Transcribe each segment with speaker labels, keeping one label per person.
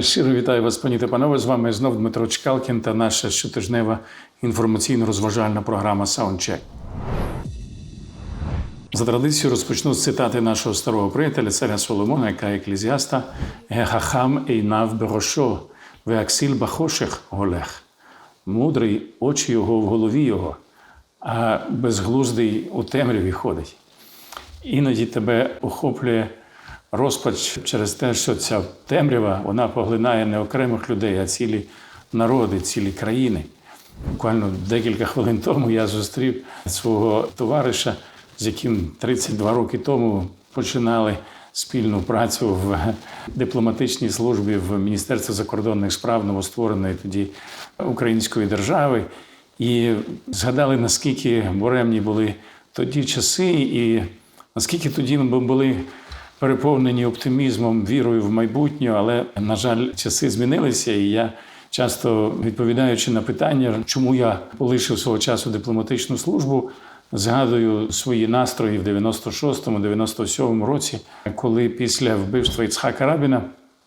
Speaker 1: Щиро вітаю вас, пані та панове. З вами знов Дмитро Чкалкін та наша щотижнева інформаційно-розважальна програма Саундчек. За традицією розпочну з цитати нашого старого приятеля, царя Соломона, яка еклезіаста Гехахам Ейнав Берошо, Веаксіль Бахошех Голех. Мудрий очі його в голові його, а безглуздий у темряві ходить. Іноді тебе охоплює розпач через те, що ця темрява вона поглинає не окремих людей, а цілі народи, цілі країни. Буквально декілька хвилин тому я зустрів свого товариша, з яким 32 роки тому починали спільну працю в дипломатичній службі в Міністерстві закордонних справ новоствореної тоді української держави. І згадали, наскільки буремні були тоді часи, і наскільки тоді ми були переповнені оптимізмом, вірою в майбутнє, але, на жаль, часи змінилися, і я. Часто відповідаючи на питання, чому я полишив свого часу дипломатичну службу, згадую свої настрої в 96-му, 97-му році, коли після вбивства Іцхака Рабіна,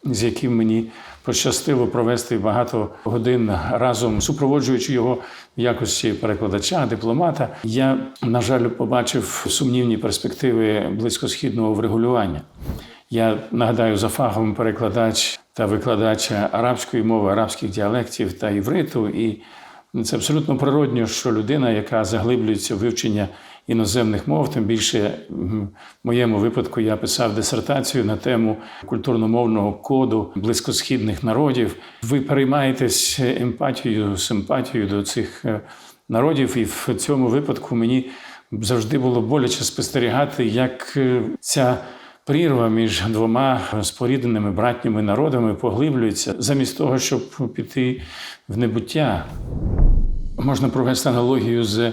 Speaker 1: з яким мені пощастило провести багато годин разом, супроводжуючи його в якості перекладача, дипломата, я, на жаль, побачив сумнівні перспективи близькосхідного врегулювання. Я нагадаю за фахом перекладач та викладач арабської мови, арабських діалектів та івриту. І це абсолютно природньо, що людина, яка заглиблюється в вивчення іноземних мов, тим більше в моєму випадку я писав дисертацію на тему культурно-мовного коду близькосхідних народів. Ви переймаєтесь емпатією, симпатією до цих народів, і в цьому випадку мені завжди було боляче спостерігати, як ця прірва між двома спорідненими братніми народами поглиблюється замість того, щоб піти в небуття. Можна провести аналогію з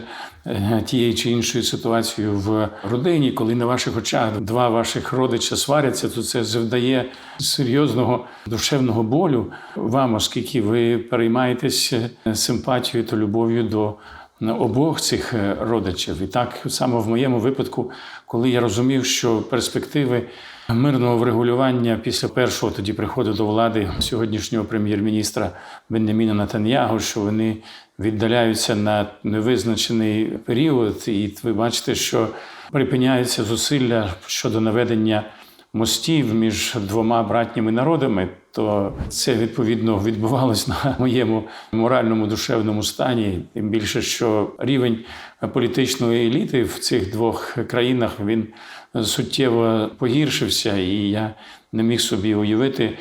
Speaker 1: тією чи іншою ситуацією в родині, коли на ваших очах два ваших родича сваряться, то це завдає серйозного душевного болю вам, оскільки ви переймаєтесь симпатією та любов'ю до обох цих родичів. І так само в моєму випадку, коли я розумів, що перспективи мирного врегулювання після першого тоді приходу до влади сьогоднішнього прем'єр-міністра Беняміна Натаньягу, що вони віддаляються на невизначений період, і ви бачите, що припиняються зусилля щодо наведення мостів між двома братніми народами, то це відповідно відбувалось на моєму моральному душевному стані. Тим більше, що рівень політичної еліти в цих двох країнах він суттєво погіршився, і я не міг собі уявити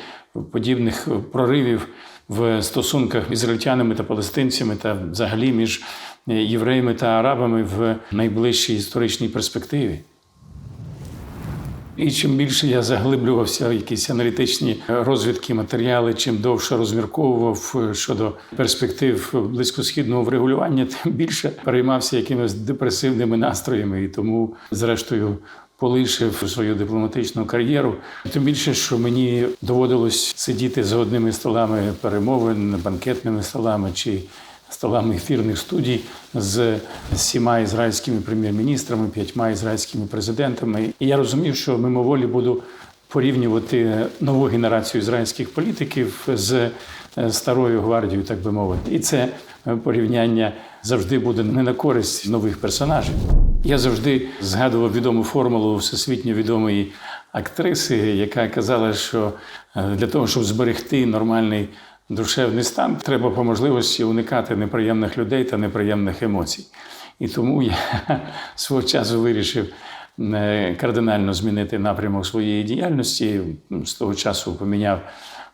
Speaker 1: подібних проривів в стосунках між ізраїльтянами та палестинцями, та взагалі між євреями та арабами в найближчій історичній перспективі. І чим більше я заглиблювався в якісь аналітичні розвідки, матеріали, чим довше розмірковував щодо перспектив близькосхідного врегулювання, тим більше переймався якимись депресивними настроями. І тому, зрештою, полишив свою дипломатичну кар'єру. Тим більше, що мені доводилось сидіти за одними столами перемовин, банкетними столами чи столами ефірних студій з сіма ізраїльськими прем'єр-міністрами, п'ятьма ізраїльськими президентами. І я розумів, що мимоволі буду порівнювати нову генерацію ізраїльських політиків з старою гвардією, так би мовити. І це порівняння завжди буде не на користь нових персонажів. Я завжди згадував відому формулу всесвітньо відомої актриси, яка казала, що для того, щоб зберегти нормальний душевний стан, треба по можливості уникати неприємних людей та неприємних емоцій. І тому я свого часу вирішив кардинально змінити напрямок своєї діяльності. З того часу поміняв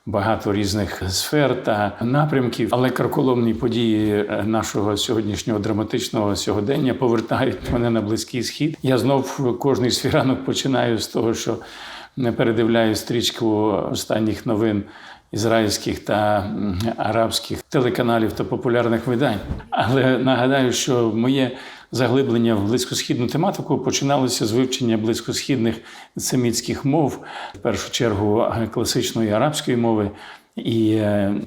Speaker 1: багато різних сфер та напрямків, але карколомні події нашого сьогоднішнього драматичного сьогодення повертають мене на близький схід. Я знов кожний свій ранок починаю з того, що не передивляю стрічку останніх новин ізраїльських та арабських телеканалів та популярних видань. Але нагадаю, що моє заглиблення в близькосхідну тематику починалося з вивчення близькосхідних семітських мов, в першу чергу класичної арабської мови. І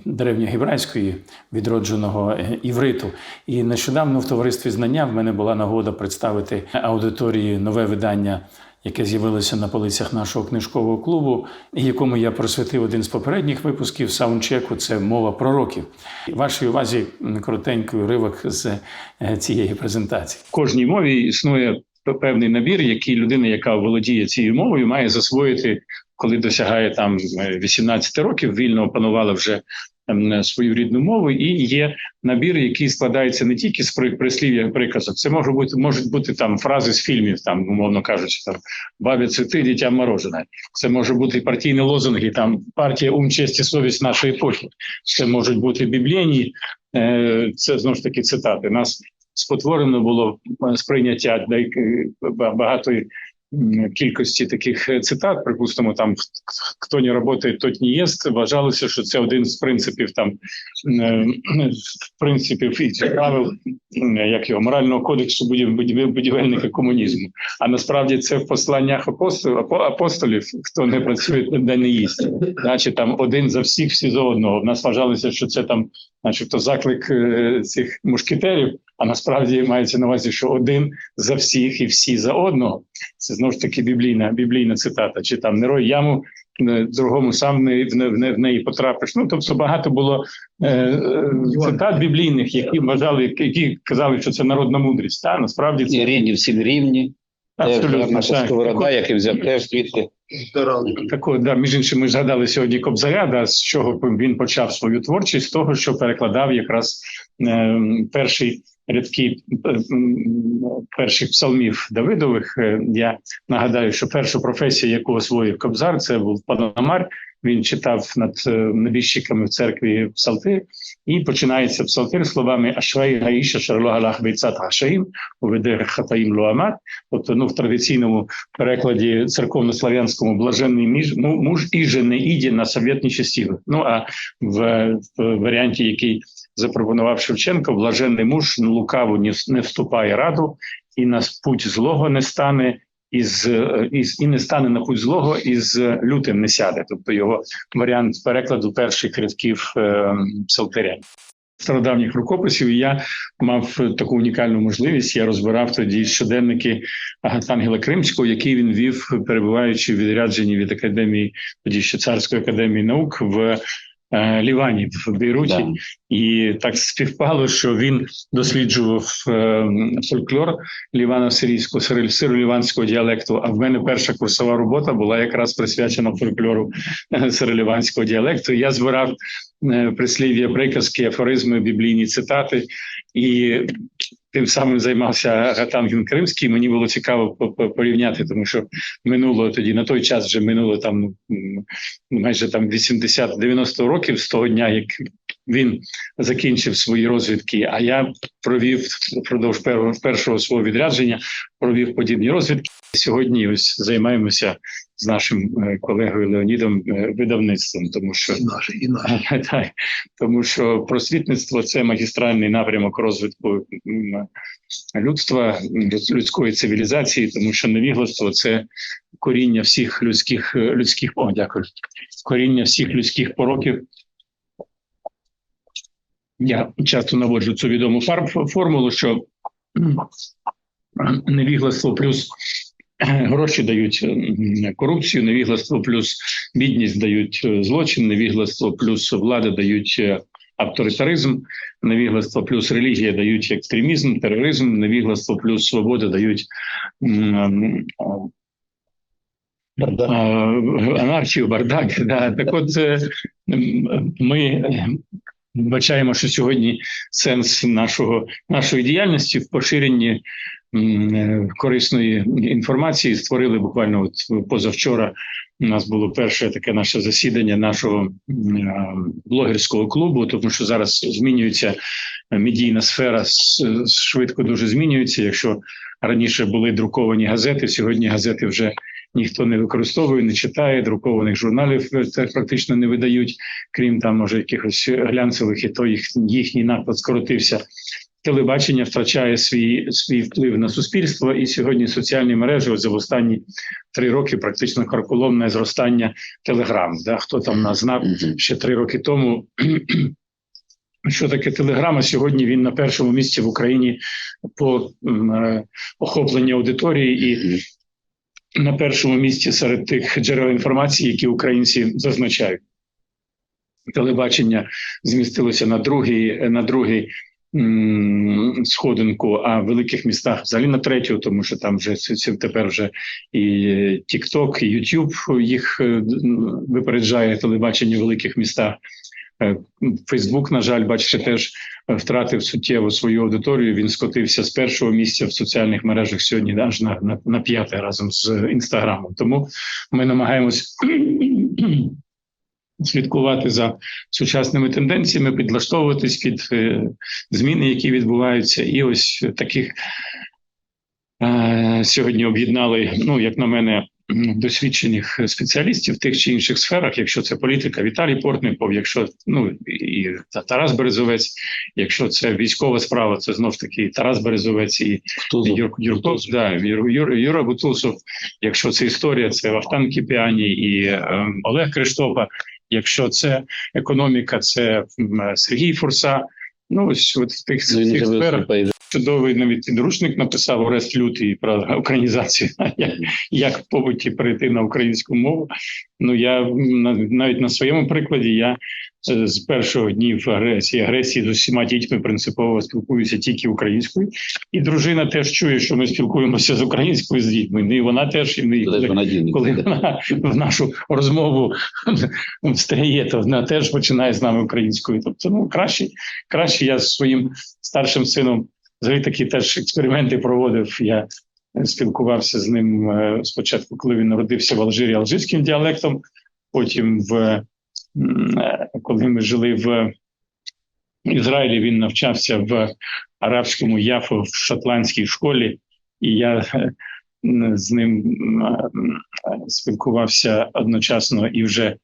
Speaker 1: древньогібрайської відродженого івриту. І нещодавно в товаристві знання в мене була нагода представити аудиторії нове видання яке з'явилося на полицях нашого книжкового клубу, якому я просвятив один з попередніх випусків саундчеку. Це мова пророків. Вашій увазі коротенький уривок з е, цієї презентації. В кожній мові існує певний набір, який людина, яка володіє цією мовою, має засвоїти, коли досягає там е, 18 років, вільно опанувала вже свою рідну мову, і є набір, який складається не тільки з при- прислів'я приказок. Це може бути можуть бути там фрази з фільмів, там умовно кажучи, там бабі цвіти, дитя морожене. Це може бути партійні лозунги, там партія ум, честь і совість нашої епохи. Це можуть бути біблійні, е, це знову ж таки цитати. Нас спотворено було е, сприйняття багатої кількості таких е, цитат. Припустимо, там хто не працює, тот не їсть. Вважалося, що це один з принципів там е, принципів і правил як його морального кодексу будів- будів- будівельника комунізму. А насправді це в посланнях апостолів, апостолів хто не працює, де не їсть. Значить, там один за всіх, всі за одного. В нас вважалося, що це там, начебто, заклик е, цих мушкетерів. А насправді мається на увазі, що один за всіх і всі за одного. Це знову ж таки біблійна біблійна цитата. Чи там не рой яму, другому сам не, в, не, в не- в неї потрапиш. Ну тобто багато було е, е, цитат біблійних, які вважали, які казали, що це народна мудрість. Та насправді
Speaker 2: І
Speaker 1: це
Speaker 2: рідні всі рівні.
Speaker 1: Абсолютно
Speaker 2: сковорода, який взяв теж звідти.
Speaker 1: Такого, да, між іншим, ми згадали сьогодні Кобзаря, да, з чого він почав свою творчість, з того, що перекладав якраз е, перші рядки е, перших псалмів Давидових. Е, Я нагадаю, що першу професію, яку освоїв Кобзар, це був панамар. Він читав над е, небіжчиками в церкві псалтир, і починається псалтир словами Ашрей Гаїша Шарлогалах Бейцат Гашаїм, уведе Хатаїм Луамат. Тобто, ну в традиційному перекладі церковнослав'янському блаженний між ну, муж і же не іде на совєтнічі стіли. Ну а в, в варіанті, який запропонував Шевченко, блаженний муж лукаву не, вступає раду, і на путь злого не стане. Із, із і не стане на путь злого, і з лютим не сяде. Тобто його варіант перекладу перших рядків е, псалтиря стародавніх рукописів. Я мав таку унікальну можливість. Я розбирав тоді щоденники Ангела Кримського, який він вів, перебуваючи в відрядженні від академії, тоді ще царської академії наук в. Е, Лівані в Бейруті,
Speaker 2: Да.
Speaker 1: і так співпало, що він досліджував е, фольклор лівано-сирійського сиро- сиро-ліванського діалекту. А в мене перша курсова робота була якраз присвячена фольклору е, діалекту. Я збирав прислів'я, приказки, афоризми, біблійні цитати і. Тим самим займався Гатангін Кримський. Мені було цікаво по- по- порівняти, тому що минуло тоді на той час вже минуло там майже там 80-90 років з того дня, як він закінчив свої розвідки. А я провів впродовж першого, першого свого відрядження, провів подібні розвідки. Сьогодні ось займаємося з нашим е, колегою Леонідом е, видавництвом, тому що
Speaker 3: І наше, і наше.
Speaker 1: так, тому що просвітництво це магістральний напрямок розвитку людства, людської цивілізації, тому що невігластво це коріння всіх людських е, людських о, дякую, коріння всіх людських пороків. Я часто наводжу цю відому фар- формулу, що невігластво плюс гроші дають корупцію, невігластво плюс бідність дають е, злочин, невігластво плюс влада дають е, авторитаризм, невігластво плюс релігія дають екстремізм, тероризм, невігластво плюс свобода дають а, анархію, бардак. Да. Так от е, ми е, вбачаємо, що сьогодні сенс нашого, нашої діяльності в поширенні е, корисної інформації створили буквально от позавчора. У нас було перше таке наше засідання нашого е, блогерського клубу, тому що зараз змінюється медійна сфера, швидко дуже змінюється. Якщо раніше були друковані газети, сьогодні газети вже ніхто не використовує, не читає, друкованих журналів е, це практично не видають, крім там, може, якихось глянцевих, і то їх їхній наклад скоротився. Телебачення втрачає свій свій вплив на суспільство, і сьогодні соціальні мережі от за останні три роки практично карколомне зростання телеграм. Да? Хто там нас знав ще три роки тому. Що таке телеграма? Сьогодні він на першому місці в Україні по е, охопленню аудиторії і на першому місці серед тих джерел інформації, які українці зазначають. Телебачення змістилося на другий, на другий сходинку, а в великих містах взагалі на третю, тому що там вже тепер вже і TikTok, і YouTube їх е, випереджає телебачення в великих містах. Е, Фейсбук, на жаль, бачите, теж е, втратив суттєво свою аудиторію. Він скотився з першого місця в соціальних мережах сьогодні аж на, на, на п'яте разом з інстаграмом. Тому ми намагаємось слідкувати за сучасними тенденціями, підлаштовуватись під е, зміни, які відбуваються, і ось таких е, сьогодні об'єднали, ну як на мене, досвідчених спеціалістів в тих чи інших сферах, якщо це політика, Віталій Портников, якщо ну і Та- Тарас Березовець, якщо це військова справа, це знов ж таки Тарас Березовець і. Юр, Юрко, да, Юр, Юр, Юра Бутусов. Якщо це історія, це Вахтан Кіпіані і е, Олег Криштопа. Якщо це економіка, це Сергій Фурса. Ну ось от в тих,
Speaker 2: Ну,
Speaker 1: сферах. чудовий навіть підручник написав Орест Лютий про українізацію, як, як в побуті перейти на українську мову. Ну я на- навіть на своєму прикладі я з першого днів агресії агресії з усіма дітьми принципово спілкуюся тільки українською, і дружина теж чує, що ми спілкуємося з українською з дітьми. Ну, і вона теж і ми
Speaker 2: надійний.
Speaker 1: коли вона в нашу розмову встає, то вона теж починає з нами українською. Тобто, ну краще, краще я з своїм старшим сином взагалі такі теж експерименти проводив. Я спілкувався з ним е, спочатку, коли він народився в Алжирі алжирським діалектом. Потім, в коли ми жили в Ізраїлі, він навчався в арабському яфо в шотландській школі, і я е, з ним е, спілкувався одночасно і вже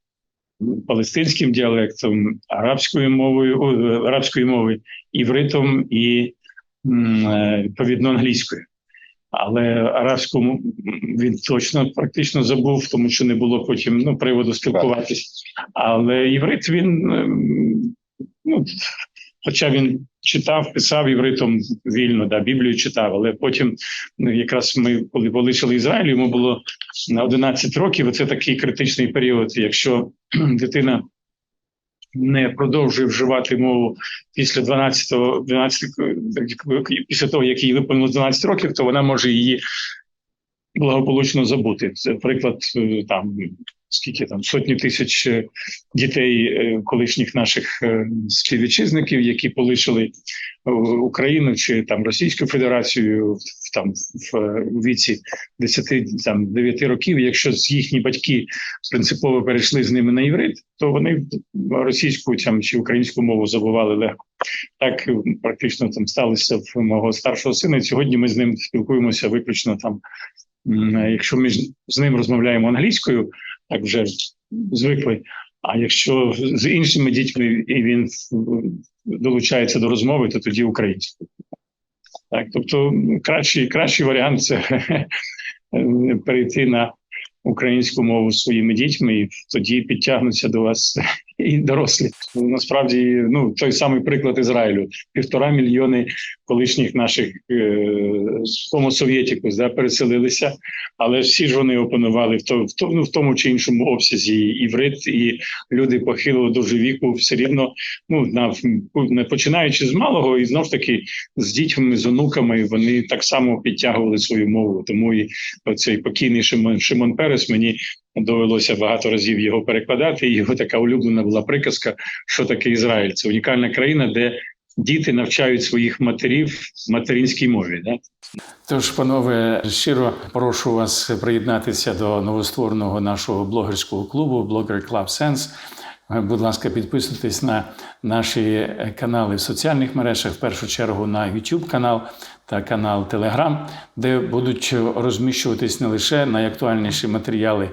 Speaker 1: палестинським діалектом, арабською мовою, е, арабською мовою, івритом і е, відповідно англійською. Але арабську він точно практично забув, тому що не було потім ну, приводу спілкуватись. Але іврит він ем, ну, Хоча він читав, писав євритом вільно, да, Біблію читав, але потім, ну, якраз ми, коли полишили Ізраїль, йому було на 11 років. Це такий критичний період. Якщо дитина не продовжує вживати мову після 12, 12 після того, як їй виповнилось 12 років, то вона може її благополучно забути. Це приклад е, там скільки там сотні тисяч е, дітей, е, колишніх наших співвітчизників, які полишили Україну чи там Російську Федерацію в там в віці 10 там 9 років. Якщо їхні батьки принципово перейшли з ними на іврит, то вони російську там чи українську мову забували легко. Так практично там сталося в мого старшого сина. Сьогодні ми з ним спілкуємося виключно там. Е, Якщо ми з- ним розмовляємо англійською, так вже звикли. А якщо з іншими дітьми і він долучається до розмови, то тоді українською. Так, тобто кращий, кращий варіант це перейти на українську мову своїми дітьми, і тоді підтягнуться до вас і дорослі. Насправді, ну той самий приклад Ізраїлю: півтора мільйони колишніх наших е, совєтікус да, переселилися, але всі ж вони опанували в то, в то, ну, в тому чи іншому обсязі іврит, і люди похилого дуже віку все рівно, ну на не починаючи з малого, і знов таки з дітьми, з онуками, вони так само підтягували свою мову. Тому і оцей покійний Шимон, Шимон Перес мені довелося багато разів його перекладати. Його така улюблена була приказка, що таке Ізраїль. Це унікальна країна, де діти навчають своїх матерів в материнській мові. Да? Тож, панове, щиро прошу вас приєднатися до новоствореного нашого блогерського клубу Blogger Club Sense. Будь ласка, підписуйтесь на наші канали в соціальних мережах, в першу чергу на YouTube канал та канал Telegram, де будуть розміщуватись не лише найактуальніші матеріали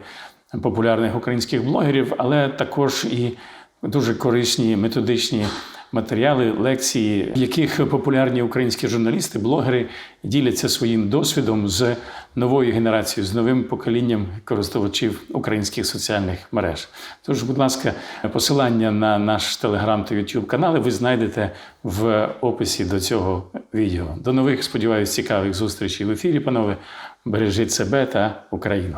Speaker 1: популярних українських блогерів, але також і дуже корисні методичні матеріали, лекції, в яких популярні українські журналісти, блогери діляться своїм досвідом з новою генерацією, з новим поколінням користувачів українських соціальних мереж. Тож, будь ласка, посилання на наш телеграм та ютуб канали ви знайдете в описі до цього відео. До нових, сподіваюся, цікавих зустрічей в ефірі, панове. Бережіть себе та Україну.